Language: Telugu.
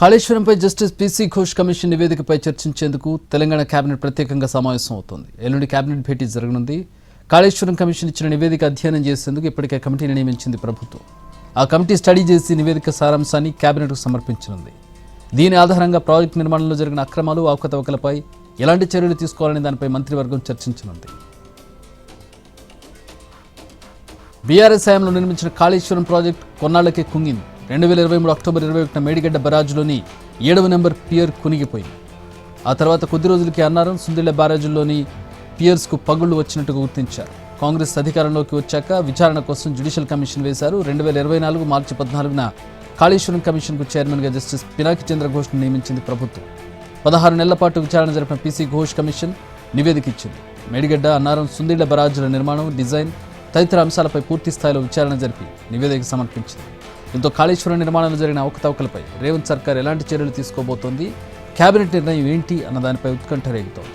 కాళేశ్వరంపై justice P C Ghosh commission నివేదికపై చర్చించేందుకు తెలంగాణ కేబినెట్ ప్రత్యేకంగా సమావేశం అవుతోంది. ఎల్లుండి కేబినెట్ భేటీ జరగనుంది. కాళేశ్వరం కమిషన్ ఇచ్చిన నివేదిక అధ్యయనం చేసేందుకు ఇప్పటికే కమిటీని నియమించింది ప్రభుత్వం. ఆ కమిటీ స్టడీ చేసి నివేదిక సారాంశాన్ని కేబినెట్కు సమర్పించనుంది. దీని ఆధారంగా ప్రాజెక్టు నిర్మాణంలో జరిగిన అక్రమాలు అవకతవకలపై ఎలాంటి చర్యలు తీసుకోవాలనే దానిపై మంత్రివర్గం చర్చించనుంది. బీఆర్ఎస్ హయాంలో నిర్మించిన కాళేశ్వరం ప్రాజెక్టు కొన్నాళ్ళకే కుంగింది. రెండు వేల ఇరవై మూడు అక్టోబర్ ఇరవై ఒకటిన మేడిగడ్డ బరాజ్లోని ఏడవ నెంబర్ పియర్ కునిగిపోయింది. ఆ తర్వాత కొద్ది రోజులకి అన్నారం సుందిళ్ళ బ్యారేజుల్లోని పియర్స్కు పగుళ్ళు వచ్చినట్టుగా గుర్తించారు. కాంగ్రెస్ అధికారంలోకి వచ్చాక విచారణ కోసం జ్యుడిషియల్ కమిషన్ వేశారు. రెండు వేల ఇరవై నాలుగు మార్చి పద్నాలుగున కాళేశ్వరం కమిషన్కు చైర్మన్గా జస్టిస్ పినాకి చంద్రఘోష్ను నియమించింది ప్రభుత్వం. పదహారు నెలల పాటు విచారణ జరిపిన పీసీ ఘోష్ కమిషన్ నివేదిక ఇచ్చింది మేడిగడ్డ అన్నారం సుందిళ్ళ బరాజుల నిర్మాణం డిజైన్ తదితర అంశాలపై పూర్తి స్థాయిలో విచారణ జరిపి నివేదిక సమర్పించింది. దీంతో కాళేశ్వరం నిర్మాణంలో జరిగిన అవకతవకలపై రేవంత్ సర్కార్ ఎలాంటి చర్యలు తీసుకోబోతోంది? కేబినెట్ నిర్ణయం ఏంటి? అన్న దానిపై ఉత్కంఠ రేగుతోంది.